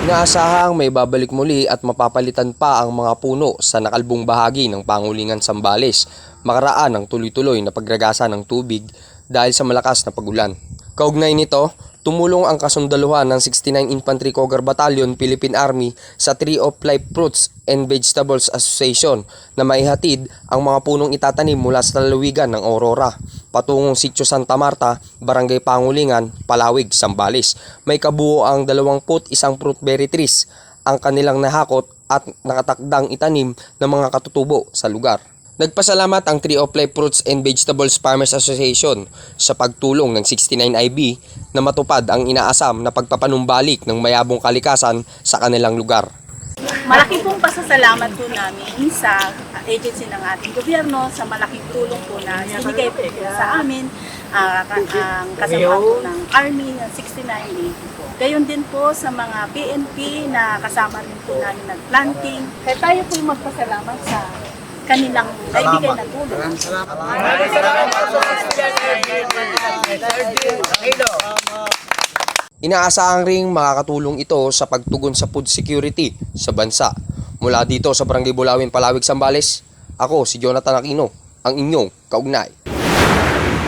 Inaasahang may babalik muli at mapapalitan pa ang mga puno sa nakalbong bahagi ng Pangulingan Sambales makaraan ng tuloy-tuloy na pagragasa ng tubig dahil sa malakas na pagulan. Kaugnay nito, tumulong ang kasundaluhan ng 69 Infantry Cougar Battalion Philippine Army sa Tree of Life Fruits and Vegetables Association na maihatid ang mga punong itatanim mula sa lalawigan ng Aurora patungong Sitio Santa Marta, Barangay Pangulingan, Palawig, Sambales. May kabuo ang 21 fruitberry trees ang kanilang nahakot at nakatakdang itanim ng mga katutubo sa lugar. Nagpasalamat ang Tree of Life Fruits and Vegetables Farmers Association sa pagtulong ng 69IB na matupad ang inaasam na pagpapanumbalik ng mayabong kalikasan sa kanilang lugar. Malaki pong pasasalamat po namin sa agency ng ating gobyerno sa malaking tulong po na sinigay po sa amin ka- ang kasama po ng Army ng 69 po. Gayon din po sa mga PNP na kasama rin po namin nag-planting. Kaya tayo po yung magpasalamat sa kanilang naibigay na tulong. Inaasahang ring makakatulong ito sa pagtugon sa food security sa bansa. Mula dito sa Barangay Bulawin, Palawig, Sambales, ako si Jonathan Aquino, ang inyong kaugnay.